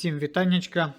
Всім вітаннячка!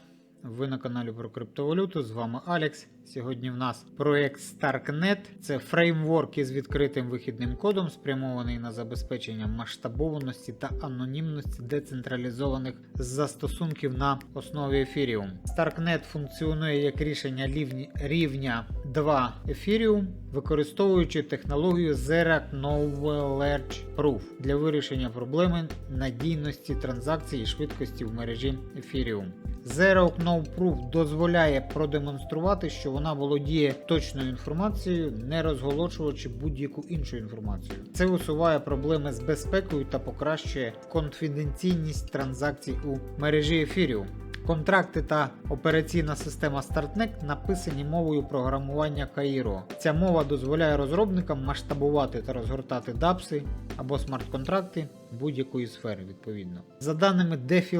Ви на каналі про криптовалюту. З вами Алекс. Сьогодні в нас проект StarkNet. Це фреймворк із відкритим вихідним кодом, спрямований на забезпечення масштабованості та анонімності децентралізованих застосунків на основі Ethereum. StarkNet функціонує як рішення рівня 2 Ethereum, використовуючи технологію Zero Knowledge Proof для вирішення проблеми надійності транзакцій і швидкості в мережі Ethereum. Zero Know Proof дозволяє продемонструвати, що вона володіє точною інформацією, не розголошуючи будь-яку іншу інформацію. Це усуває проблеми з безпекою та покращує конфіденційність транзакцій у мережі Ethereum. Контракти та операційна система StartNet написані мовою програмування Cairo. Ця мова дозволяє розробникам масштабувати та розгортати дапси або смарт-контракти будь-якої сфери відповідно. За даними DeFi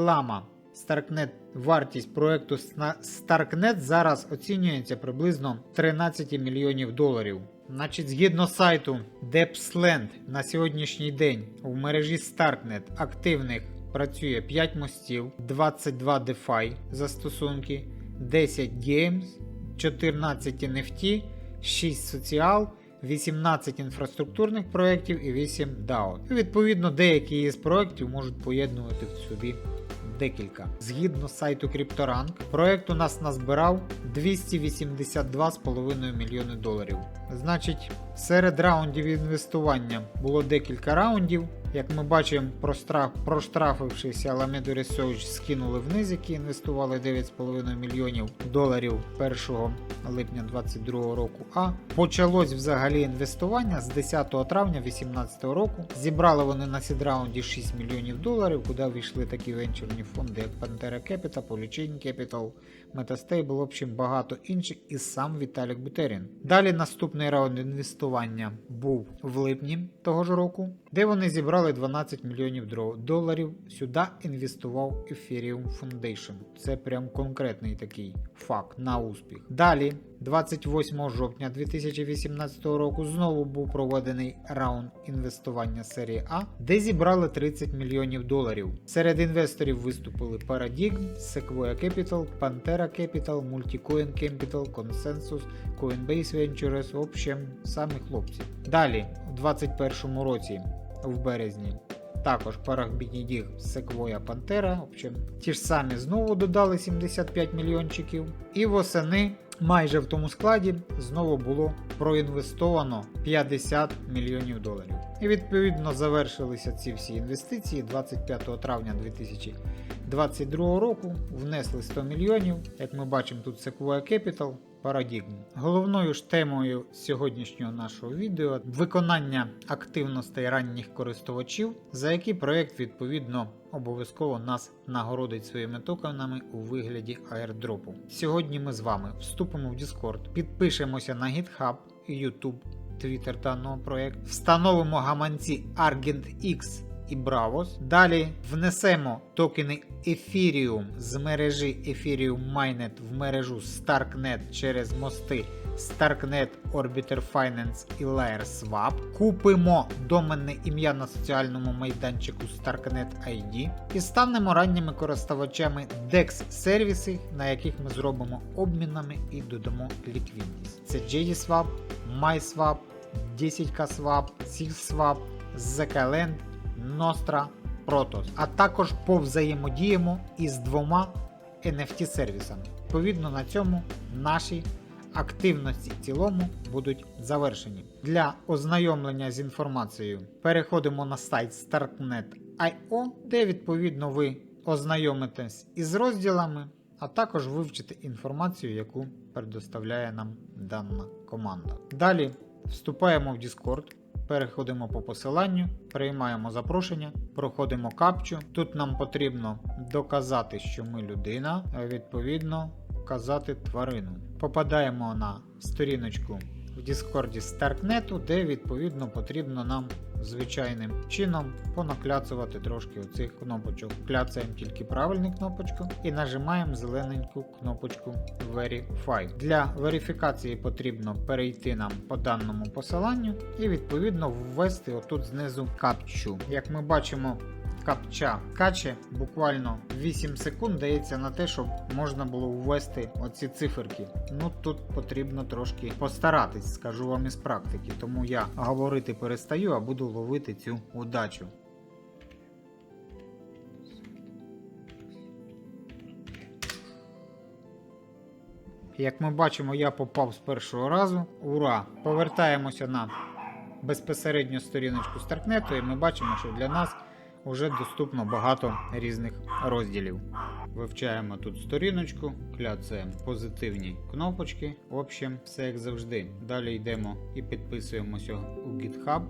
Starknet вартість проекту Starknet зараз оцінюється приблизно 13 мільйонів доларів. Значить, згідно сайту Depsland на сьогоднішній день у мережі Starknet активних працює 5 мостів, 22 DeFi застосунки, 10 Games, 14 NFT, 6 соціал, 18 інфраструктурних проєктів і 8 DAO. Відповідно, деякі із проєктів можуть поєднувати в собі декілька. Згідно сайту CryptoRank, проект у нас назбирав 282,5 мільйони доларів. Значить, серед раундів інвестування було декілька раундів. Як ми бачимо, простра- проштрафившися Alameda Research скинули вниз, які інвестували 9,5 мільйонів доларів 1 липня 2022 року. А почалось взагалі інвестування з 10 травня 2018 року. Зібрали вони на сідраунді 6 мільйонів доларів, куди війшли такі венчурні фонди, як Pantera Capital, Polychain Capital, Metastable, в общем, багато інших, і сам Віталік Бутерін. Далі наступний раунд інвестування був в липні того ж року, де вони зібрали 12 мільйонів доларів. Сюди інвестував Ethereum Foundation. Це прям конкретний такий факт на успіх. Далі, 28 жовтня 2018 року, знову був проведений раунд інвестування серії А, де зібрали 30 мільйонів доларів. Серед інвесторів виступили Paradigm, Sequoia Capital, Pantera Capital, Multicoin Capital, Consensus, Coinbase Ventures, в общем, самі хлопці. Далі, у 2021 році, в березні, також Парахбінідіг, Sequoia Pantera, в общем, ті ж самі знову додали 75 мільйончиків. І восени майже в тому складі знову було проінвестовано 50 мільйонів доларів. І відповідно завершилися ці всі інвестиції 25 травня 2022 року. Внесли 100 мільйонів. Як ми бачимо, тут Sequoia Capital. Парадігм. Головною ж темою сьогоднішнього нашого відео виконання активностей ранніх користувачів, за які проект відповідно обов'язково нас нагородить своїми токенами у вигляді аірдропу. Сьогодні ми з вами вступимо в Discord, підпишемося на GitHub YouTube, Twitter даного проекту, встановимо гаманці Argent X і Bravos. Далі внесемо токени Ethereum з мережі Ethereum Mainnet в мережу StarkNet через мости StarkNet, Orbiter Finance і Layer Swap. Купимо доменне ім'я на соціальному майданчику StarkNet ID і станемо ранніми користувачами DEX сервіси, на яких ми зробимо обмінами і додамо ліквідність. Це JDSwap, MySwap, 10k Swap, SIGSwap, ZKLand, Nostra, Protos, а також повзаємодіємо із двома NFT сервісами. Відповідно на цьому наші активності в цілому будуть завершені. Для ознайомлення з інформацією переходимо на сайт startnet.io, де відповідно ви ознайомитесь із розділами, а також вивчите інформацію, яку предоставляє нам дана команда. Далі вступаємо в Discord. Переходимо по посиланню, приймаємо запрошення, проходимо капчу. Тут нам потрібно доказати, що ми людина, а відповідно вказати тварину. Попадаємо на сторіночку в Discord Starknet, де відповідно потрібно нам звичайним чином понакляцувати трошки оцих кнопочок. Кляцаємо тільки правильну кнопочку і нажимаємо зелененьку кнопочку Verify. Для верифікації потрібно перейти нам по даному посиланню і відповідно ввести отут знизу капчу. Як ми бачимо, капча каче буквально 8 секунд дається на те, щоб можна було ввести оці циферки. Ну тут потрібно трошки постаратись, скажу вам із практики. Тому я говорити перестаю, а буду ловити цю удачу. Як ми бачимо, я попав з першого разу. Ура! Повертаємося на безпосередньо сторіночку Старкнету, і ми бачимо, що для нас вже доступно багато різних розділів. Вивчаємо тут сторіночку, кляцаємо позитивні кнопочки. В общем, все як завжди. Далі йдемо і підписуємося у GitHub.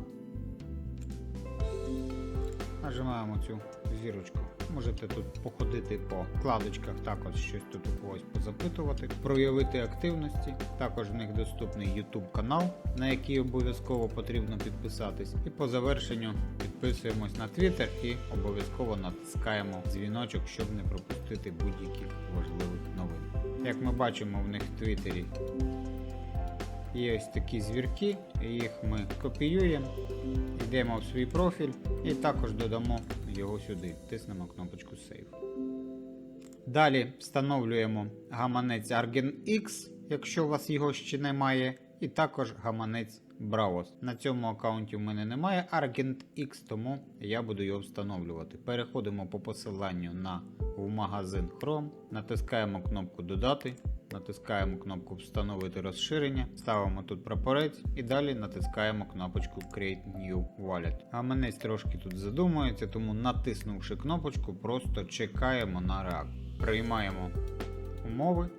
Нажимаємо цю зірочку. Можете тут походити по вкладочках, також щось тут у когось позапитувати, проявити активності. Також в них доступний YouTube канал, на який обов'язково потрібно підписатись. І по завершенню підписуємось на Twitter і обов'язково натискаємо дзвіночок, щоб не пропустити будь-яких важливих новин. Як ми бачимо, в них в Твіттері є ось такі звірки, їх ми копіюємо, йдемо в свій профіль і також додамо його сюди. Тиснемо кнопочку Save. Далі встановлюємо гаманець Argen X, якщо у вас його ще немає, і також гаманець Bravos. На цьому аккаунті в мене немає Argent X, тому я буду його встановлювати. Переходимо по посиланню на в магазин Chrome, натискаємо кнопку Додати. Натискаємо кнопку Встановити розширення, ставимо тут прапорець і далі натискаємо кнопочку Create New Wallet. Гаманець трошки тут задумується, тому натиснувши кнопочку, просто чекаємо на реакцію. Приймаємо умови,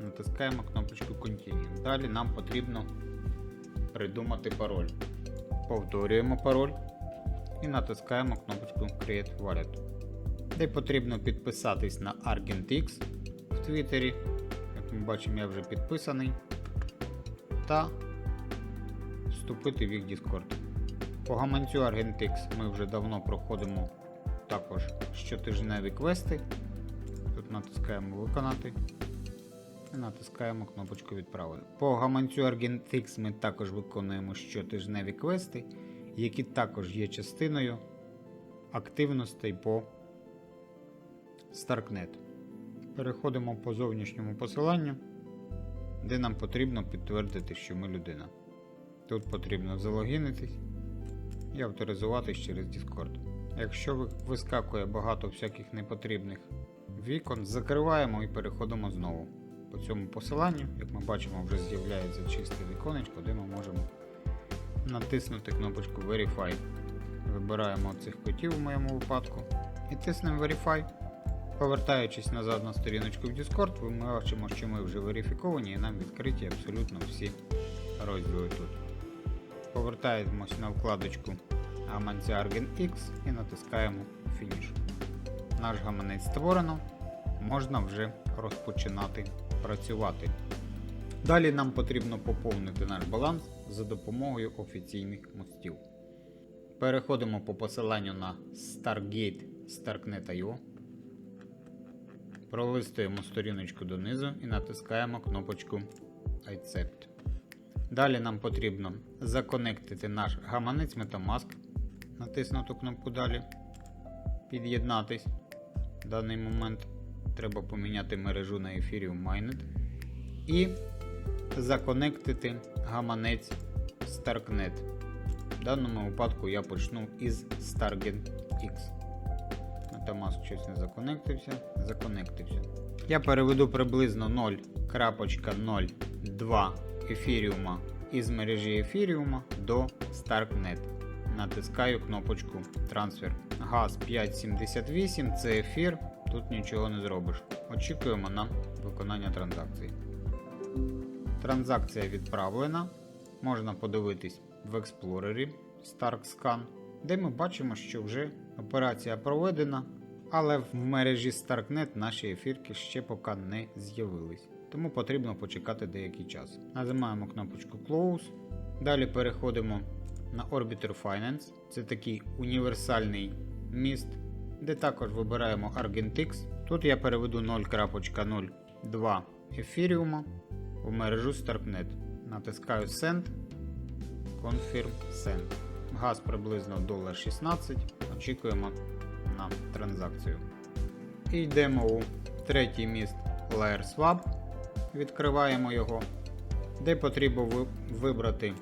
натискаємо кнопочку Continue. Далі нам потрібно придумати пароль. Повторюємо пароль і натискаємо кнопочку Create Wallet. Де потрібно підписатись на ArgentX в Твіттері. Ми бачимо, я вже підписаний. Та вступити в їх Discord. По гаманцю Argentix ми вже давно проходимо також щотижневі квести. Тут натискаємо Виконати і натискаємо кнопочку Відправити. По гаманцю Argentix ми також виконуємо щотижневі квести, які також є частиною активностей по Starknet. Переходимо по зовнішньому посиланню, де нам потрібно підтвердити, що ми людина. Тут потрібно залогінитись і авторизуватись через Discord. Якщо вискакує багато всяких непотрібних вікон, закриваємо і переходимо знову. По цьому посиланню, як ми бачимо, вже з'являється чисте віконечко, де ми можемо натиснути кнопочку Verify. Вибираємо цих котів в моєму випадку і тиснемо Verify. Повертаючись назад на сторіночку в Discord, ми бачимо, що ми вже верифіковані і нам відкриті абсолютно всі розділи тут. Повертаємось на вкладочку гаманця Argen X і натискаємо Finish. Наш гаманець створено, можна вже розпочинати працювати. Далі нам потрібно поповнити наш баланс за допомогою офіційних мостів. Переходимо по посиланню на Stargate Starknet.io. Пролистуємо сторіночку донизу і натискаємо кнопочку Accept. Далі нам потрібно законектити наш гаманець Metamask. Натиснуту кнопку Далі. Під'єднатись. В даний момент треба поміняти мережу на Ethereum Mainnet. І законектити гаманець Starknet. В даному випадку я почну із Stargen X. Metamask щось не законектився. Законектився. Я переведу приблизно 0.02 ефіріума із мережі ефіріума до Starknet. Натискаю кнопочку трансфер. Газ 578 це ефір, тут нічого не зробиш. Очікуємо на виконання транзакції. Транзакція відправлена. Можна подивитись в експлорері StarkScan, де ми бачимо, що вже операція проведена, але в мережі StarkNet наші ефірки ще поки не з'явились. Тому потрібно почекати деякий час. Нажимаємо кнопочку Close. Далі переходимо на Orbiter Finance. Це такий універсальний міст, де також вибираємо Argentix. Тут я переведу 0.02 ефіріума в мережу StarkNet. Натискаю Send. Confirm Send. Газ приблизно $16. Очікуємо на транзакцію. І йдемо у третій міст Layer Swap. Відкриваємо його, де потрібно вибрати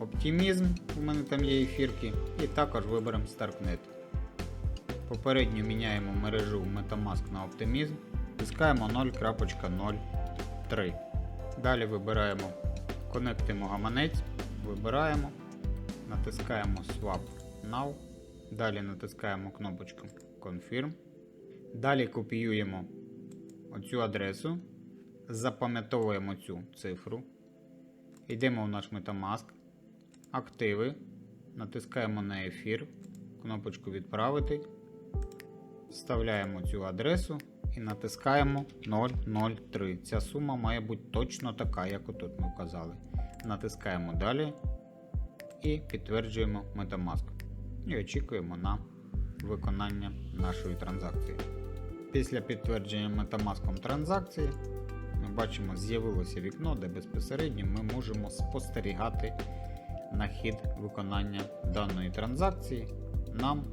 оптимізм, у мене там є ефірки, і також виберемо Starknet. Попередньо міняємо мережу Metamask на Optimism, тискаємо 0.03. Далі вибираємо конектимо гаманець, вибираємо, натискаємо Swap Now. Далі натискаємо кнопочку Confirm. Далі копіюємо оцю адресу, запам'ятовуємо цю цифру. Йдемо в наш Metamask, активи, натискаємо на ефір, кнопочку Відправити, вставляємо цю адресу і натискаємо 003. Ця сума має бути точно така, як отут ми вказали. Натискаємо далі і підтверджуємо Metamask. І очікуємо на виконання нашої транзакції. Після підтвердження Metamask транзакції ми бачимо, з'явилося вікно, де безпосередньо ми можемо спостерігати на хід виконання даної транзакції. Нам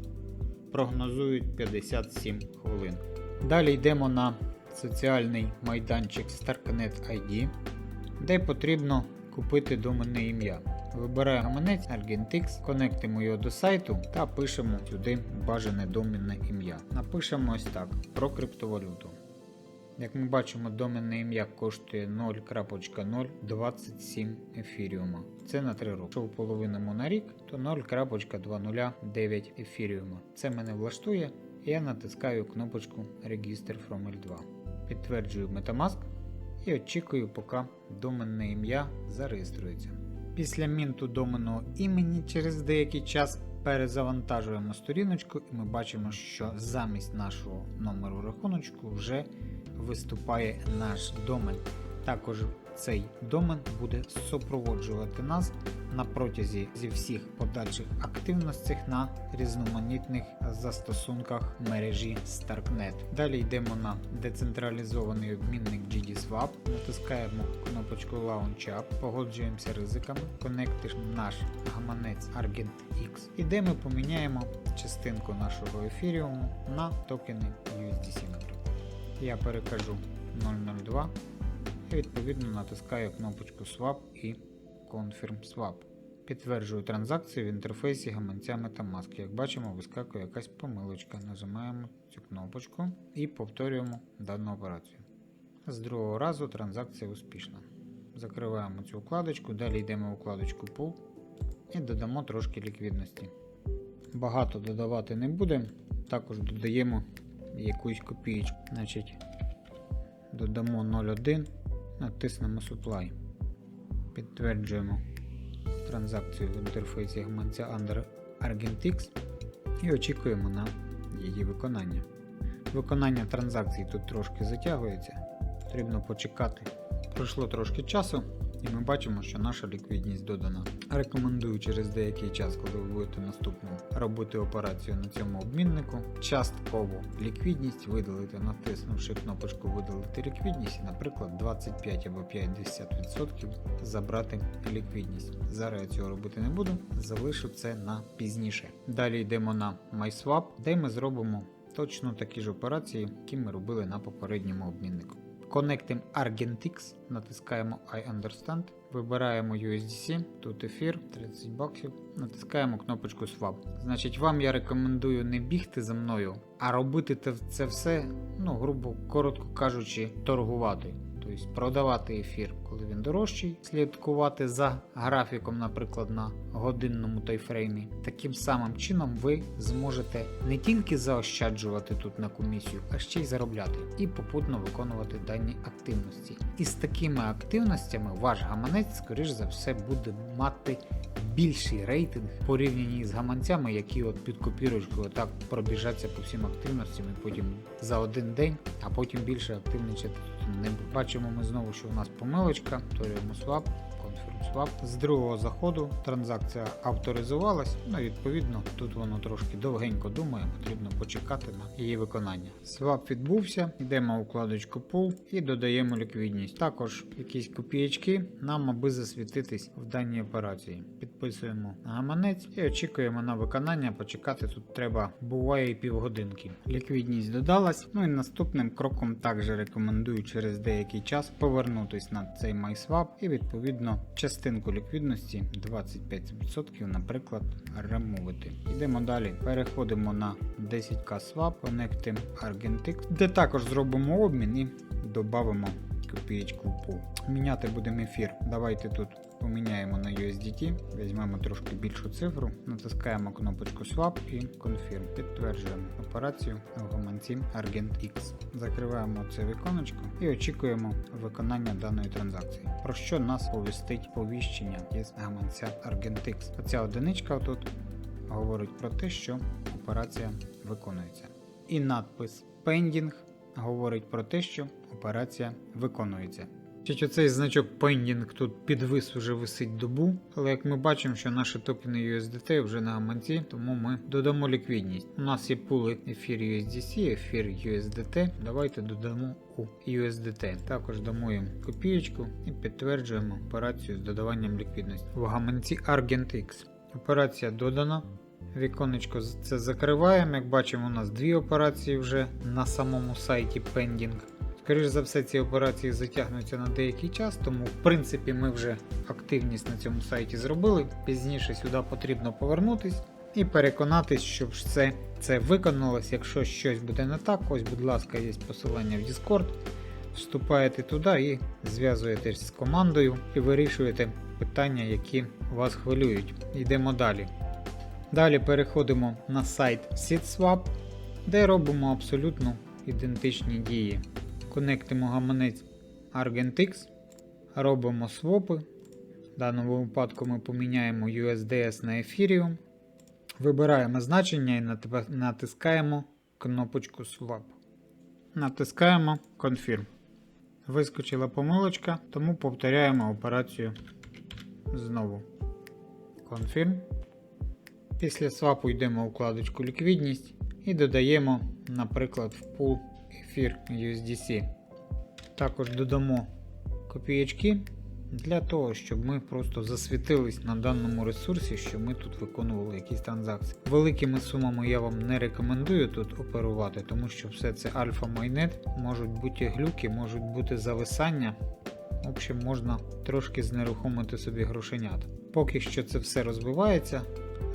прогнозують 57 хвилин. Далі йдемо на соціальний майданчик Starknet ID, де потрібно купити доменне ім'я. Вибираємо гаманець Argentix, конектимо його до сайту та пишемо сюди бажане доменне ім'я. Напишемо ось так про криптовалюту. Як ми бачимо, доменне ім'я коштує 0.027 ефіріума. Це на 3 роки. Якщо в половиному на рік, то 0.209 ефіріума. Це мене влаштує, я натискаю кнопочку Register from L2. Підтверджую Metamask і очікую, поки доменне ім'я зареєструється. Після мінту доменного імені через деякий час перезавантажуємо сторіночку і ми бачимо, що замість нашого номеру рахуночку вже виступає наш домен. Також цей домен буде супроводжувати нас на протязі зі всіх подальших активностей на різноманітних застосунках мережі Starknet. Далі йдемо на децентралізований обмінник GDSwap, натискаємо кнопочку Launch Up, погоджуємося ризиками, конектиш наш гаманець ArgentX і де ми поміняємо частинку нашого ефіріуму на токени USDC. Я перекажу 002 і відповідно натискаю кнопочку Swap і Confirm Swap. Підтверджую транзакцію в інтерфейсі гаманця Metamask. Як бачимо, вискакує якась помилочка. Нажимаємо цю кнопочку і повторюємо дану операцію. З другого разу транзакція успішна. Закриваємо цю вкладочку, далі йдемо в вкладочку Pool і додамо трошки ліквідності. Багато додавати не будемо, також додаємо якусь копієчку. Значить, додамо 0,1, натиснемо Supply. Підтверджуємо транзакцію в інтерфейсі гаманця Under Argentix і очікуємо на її виконання. Виконання транзакцій тут трошки затягується, потрібно почекати. Пройшло трошки часу, і ми бачимо, що наша ліквідність додана. Рекомендую через деякий час, коли ви будете наступну робити операцію на цьому обміннику, частково ліквідність видалити, натиснувши кнопочку Видалити ліквідність, і, наприклад, 25 або 50% забрати ліквідність. Зараз я цього робити не буду, залишу це на пізніше. Далі йдемо на MySwap, де ми зробимо точно такі ж операції, які ми робили на попередньому обміннику. Connecting Argentix, натискаємо I understand, вибираємо USDC, тут ефір 30 баксів, натискаємо кнопочку Swap. Значить, вам я рекомендую не бігти за мною, а робити це все, ну, грубо коротко кажучи, торгувати. Тобто продавати ефір, коли він дорожчий, слідкувати за графіком, наприклад, на годинному тайфреймі. Таким самим чином ви зможете не тільки заощаджувати тут на комісію, а ще й заробляти і попутно виконувати дані активності. І з такими активностями ваш гаманець, скоріш за все, буде мати більший рейтинг порівняні з гаманцями, які от під копірочкою так пробіжаться по всім активностям і потім за один день, а потім більше активничати не. Бачимо ми знову, що у нас помилочка, повторюємо swap, Confirm З другого заходу транзакція авторизувалась. Ну, відповідно, тут воно трошки довгенько думає, потрібно почекати на її виконання. Свап відбувся, йдемо у вкладочку Pool і додаємо ліквідність. Також якісь копієчки нам аби засвітитись в даній операції. Підписуємо гаманець і очікуємо на виконання. Почекати тут треба буває і півгодинки. Ліквідність додалась. Ну і наступним кроком також рекомендую через деякий час повернутись на цей MySwap і відповідно частинку ліквідності 25%, наприклад, ремовити. Йдемо далі. Переходимо на 10к Swap, Connectим Argentix, де також зробимо обмін і додамо копієчку по. Міняти будемо ефір. Давайте тут поміняємо на USDT, візьмемо трошки більшу цифру, натискаємо кнопочку Swap і Confirm. Підтверджуємо операцію в гаманці ArgentX. Закриваємо це віконечко і очікуємо виконання даної транзакції. Про що нас повістить повіщення із гаманця ArgentX. Оця одиничка тут говорить про те, що операція виконується. І надпис Pending говорить про те, що операція виконується. Оцей значок Pending тут підвис уже висить добу, але як ми бачимо, що наші токени USDT вже на гаманці, тому ми додамо ліквідність. У нас є пули ефір USDC, ефір USDT. Давайте додамо у USDT. Також дамо їм копієчку і підтверджуємо операцію з додаванням ліквідності. В гаманці ArgentX. Операція додана. Віконечко це закриваємо. Як бачимо, у нас дві операції вже на самому сайті Pending. Скоріше за все, ці операції затягнуться на деякий час, тому в принципі ми вже активність на цьому сайті зробили. Пізніше сюди потрібно повернутись і переконатись, щоб все це виконалось. Якщо щось буде не так, ось, будь ласка, є посилання в Discord. Вступаєте туди і зв'язуєтесь з командою і вирішуєте питання, які вас хвилюють. Йдемо далі. Далі переходимо на сайт SeedSwap, де робимо абсолютно ідентичні дії. Конектимо гаманець Argentix, робимо свопи. В даному випадку ми поміняємо USDS на Ethereum. Вибираємо значення і натискаємо кнопочку Swap. Натискаємо Confirm. Вискочила помилочка, тому повторяємо операцію знову. Confirm. Після свапу йдемо у вкладочку ліквідність і додаємо, наприклад, в пул ефір USDC. Також додамо копієчки для того, щоб ми просто засвітились на даному ресурсі, що ми тут виконували якісь транзакції. Великими сумами я вам не рекомендую тут оперувати, тому що все це альфа майнет, можуть бути глюки, можуть бути зависання. В общем, можна трошки знерухомити собі грошенят. Поки що це все розвивається.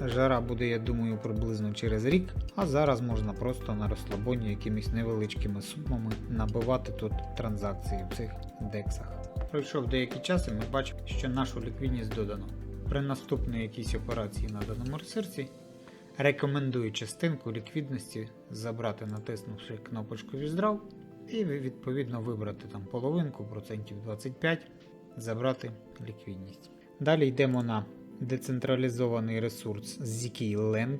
Жара буде, я думаю, приблизно через рік, а зараз можна просто на розслабоні якимись невеличкими сумами набивати тут транзакції в цих дексах. Пройшов деякий час і ми бачимо, що нашу ліквідність додано. При наступній якійсь операції на даному ресурсі рекомендую частинку ліквідності забрати, натиснувши кнопочку Withdraw і відповідно вибрати там половинку, процентів 25, забрати ліквідність. Далі йдемо на децентралізований ресурс ZK Land.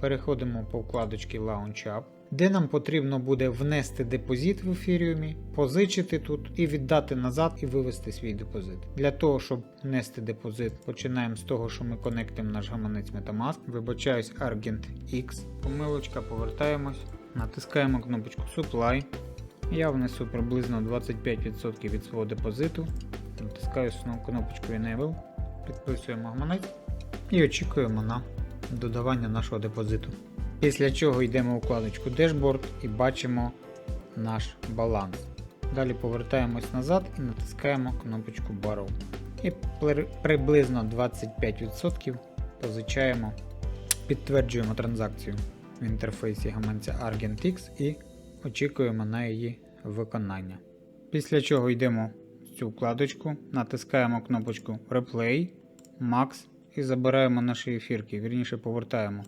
Переходимо по вкладочці Launch Up, де нам потрібно буде внести депозит в ефіріумі, позичити тут і віддати назад і вивести свій депозит. Для того, щоб внести депозит, починаємо з того, що ми конектимо наш гаманець Metamask. Вибачаюсь Argent X. Помилочка, повертаємось, натискаємо кнопочку Supply. Я внесу приблизно 25% від свого депозиту. Натискаю кнопочку Enable, підписуємо гаманець і очікуємо на додавання нашого депозиту. Після чого йдемо у вкладочку Dashboard і бачимо наш баланс. Далі повертаємось назад і натискаємо кнопочку Borrow. І приблизно 25% позичаємо, підтверджуємо транзакцію в інтерфейсі гаманця ArgentX і очікуємо на її виконання. Після чого йдемо цю вкладочку, натискаємо кнопочку Replay, Max і забираємо наші ефірки, вірніше повертаємо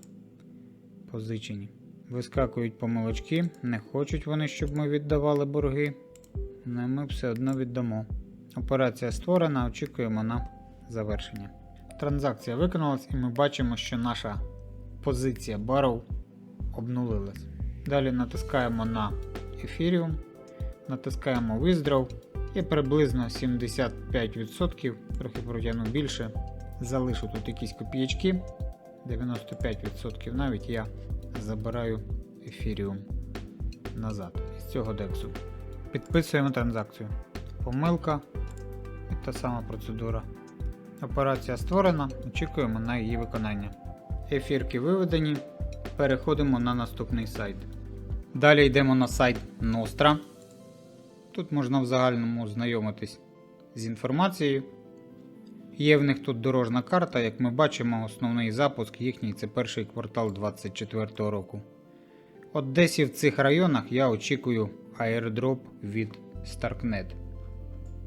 позичені. Вискакують помилочки, не хочуть вони, щоб ми віддавали борги. але ми все одно віддамо. Операція створена, очікуємо на завершення. Транзакція виконалась і ми бачимо, що наша позиція Barrow обнулилась. Далі натискаємо на Ethereum, натискаємо Withdraw І приблизно 75%, трохи протягну більше. Залишу тут якісь копіячки. 95% навіть я забираю ефіріум назад із цього дексу. Підписуємо транзакцію. Помилка і та сама процедура. Операція створена, очікуємо на її виконання. Ефірки виведені. Переходимо на наступний сайт. Далі йдемо на сайт Nostra. Тут можна в загальному знайомитись з інформацією. Є в них тут дорожна карта, як ми бачимо, основний запуск їхній це перший квартал 2024 року. От десь і в цих районах я очікую аеродроп від Starknet.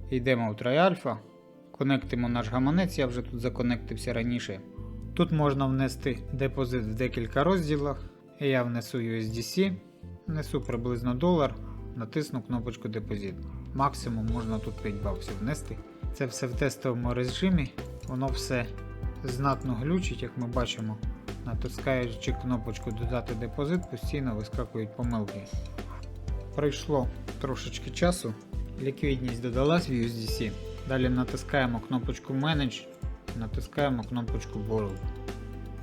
Йдемо в TryAlpha, конектимо наш гаманець, я вже тут законектився раніше. Тут можна внести депозит в декілька розділах. Я внесу USDC, внесу приблизно долар, натисну кнопочку депозит. Максимум можна тут 5 баксів внести. Це все в тестовому режимі, воно все знатно глючить, як ми бачимо. Натискаючи кнопочку Додати депозит, постійно вискакують помилки. Пройшло трошечки часу, ліквідність додалась в USDC. Далі натискаємо кнопочку Manage, натискаємо кнопочку Borrow.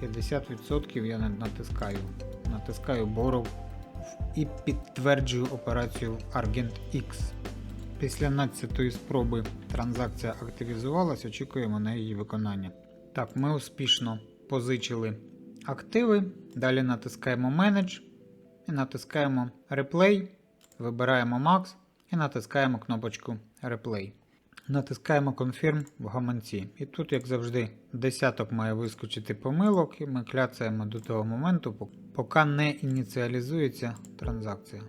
50% я натискаю. Натискаю Borrow і підтверджую операцію Argent X. Після 12 спроби транзакція активізувалась, очікуємо на її виконання. Так, ми успішно позичили активи. Далі натискаємо Manage і натискаємо Replay, вибираємо Max і натискаємо кнопочку Replay. Натискаємо Confirm в гаманці. І тут, як завжди, десяток має вискочити помилок, і ми кляцаємо до того моменту, поки не ініціалізується транзакція.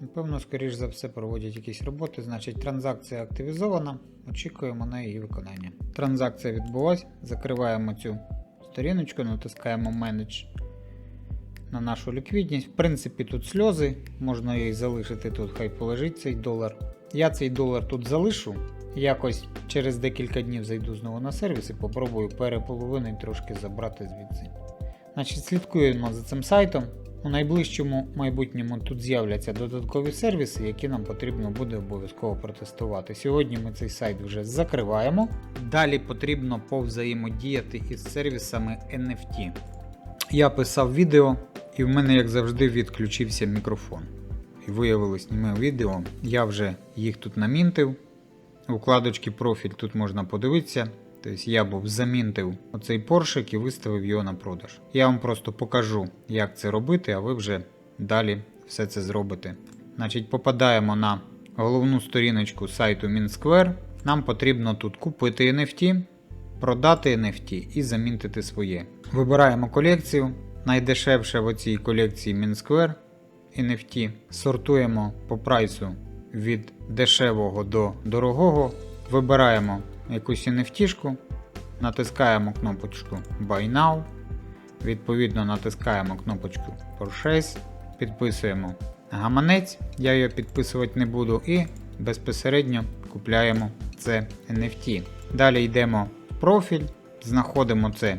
Напевно, скоріш за все, проводять якісь роботи, значить транзакція активізована, очікуємо на її виконання. Транзакція відбулась, закриваємо цю сторіночку, натискаємо Manage на нашу ліквідність. В принципі, тут сльози, можна її залишити тут, хай полежить цей долар. Я цей долар тут залишу. Якось через декілька днів зайду знову на сервіс і попробую переполовину і трошки забрати звідси. Значить, слідкуємо за цим сайтом. У найближчому майбутньому тут з'являться додаткові сервіси, які нам потрібно буде обов'язково протестувати. Сьогодні ми цей сайт вже закриваємо. Далі потрібно повзаємодіяти із сервісами NFT. Я писав відео, і в мене, як завжди, відключився мікрофон. І виявилось німе відео. Я вже їх тут намінтив. У вкладочці профіль тут можна подивитися. Тобто я був замінтив оцей поршик і виставив його на продаж. Я вам просто покажу, як це робити, а ви вже далі все це зробите. Значить, попадаємо на головну сторіночку сайту MinSquare. Нам потрібно тут купити NFT, продати NFT і замінтити своє. Вибираємо колекцію. Найдешевше в оцій колекції MinSquare NFT. Сортуємо по прайсу від дешевого до дорогого. Вибираємо якусь NFT, натискаємо кнопочку Buy Now, відповідно натискаємо кнопочку Purchase, підписуємо гаманець, я його підписувати не буду, і безпосередньо купляємо це NFT. Далі йдемо в профіль, знаходимо це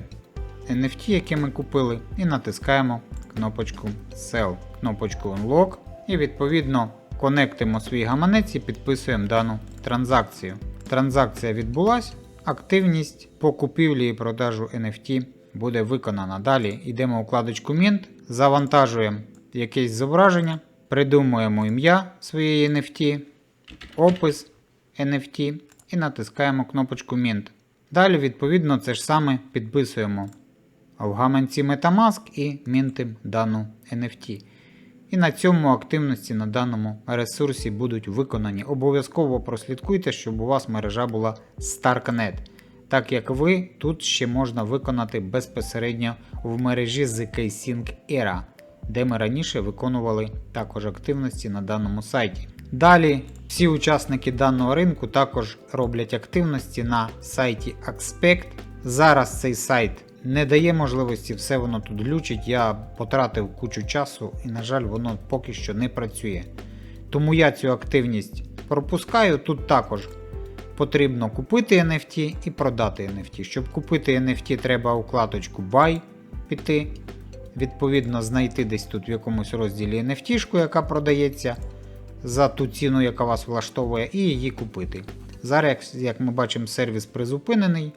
NFT, яке ми купили, і натискаємо кнопочку Sell, кнопочку Unlock, і відповідно конектимо свій гаманець і підписуємо дану транзакцію. Транзакція відбулась, активність по купівлі і продажу NFT буде виконана. Далі йдемо у вкладочку Mint, завантажуємо якесь зображення, придумуємо ім'я своєї NFT, опис NFT і натискаємо кнопочку Mint. Далі, відповідно, це ж саме підписуємо в гаманці Metamask і мінтим дану NFT. І на цьому активності на даному ресурсі будуть виконані. Обов'язково прослідкуйте, щоб у вас мережа була Starknet. Так як ви тут ще можна виконати безпосередньо в мережі ZK Sync Era, де ми раніше виконували також активності на даному сайті. Далі всі учасники даного ринку також роблять активності на сайті Expect. Зараз цей сайт не дає можливості, все воно тут глючить. Я потратив кучу часу і, на жаль, воно поки що не працює. Тому я цю активність пропускаю. Тут також потрібно купити NFT і продати NFT. Щоб купити NFT, треба у вкладочку Buy піти. Відповідно, знайти десь тут в якомусь розділі NFT, яка продається. за ту ціну, яка вас влаштовує, і її купити. Зараз, як ми бачимо, сервіс призупинений,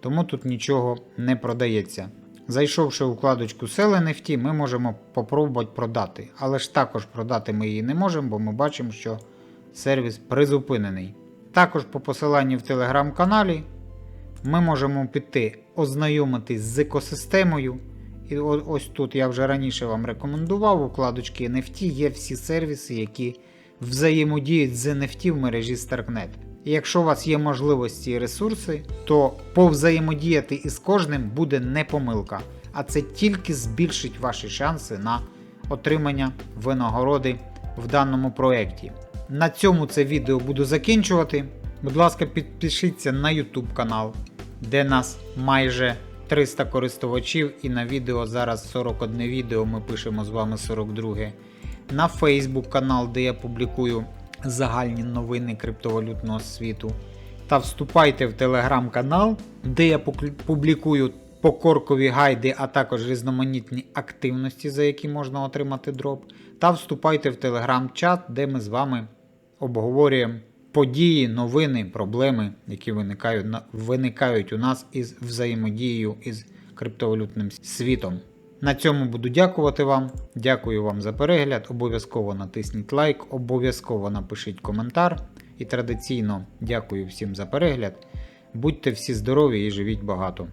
тому тут нічого не продається. Зайшовши у вкладочку Sell NFT, ми можемо попробувати продати. Але ж також продати ми її не можемо, бо ми бачимо, що сервіс призупинений. Також по посиланню в телеграм-каналі ми можемо піти ознайомитись з екосистемою. І ось тут я вже раніше вам рекомендував, у вкладочці NFT є всі сервіси, які взаємодіють з NFT в мережі Starknet. Якщо у вас є можливості і ресурси, то повзаємодіяти із кожним буде не помилка, а це тільки збільшить ваші шанси на отримання винагороди в даному проєкті. На цьому це відео буду закінчувати. Будь ласка, підпишіться на YouTube канал, де нас майже 300 користувачів, і на відео зараз 41 відео. Ми пишемо з вами 42. На Facebook канал, де я публікую загальні новини криптовалютного світу. Та вступайте в телеграм-канал, де я публікую покоркові гайди, а також різноманітні активності, за які можна отримати дроп. Та вступайте в телеграм-чат, де ми з вами обговорюємо події, новини, проблеми, які виникають, виникають у нас із взаємодією із криптовалютним світом. На цьому буду дякувати вам. Дякую вам за перегляд. Обов'язково натисніть лайк, обов'язково напишіть коментар. І традиційно дякую всім за перегляд. Будьте всі здорові і живіть багато.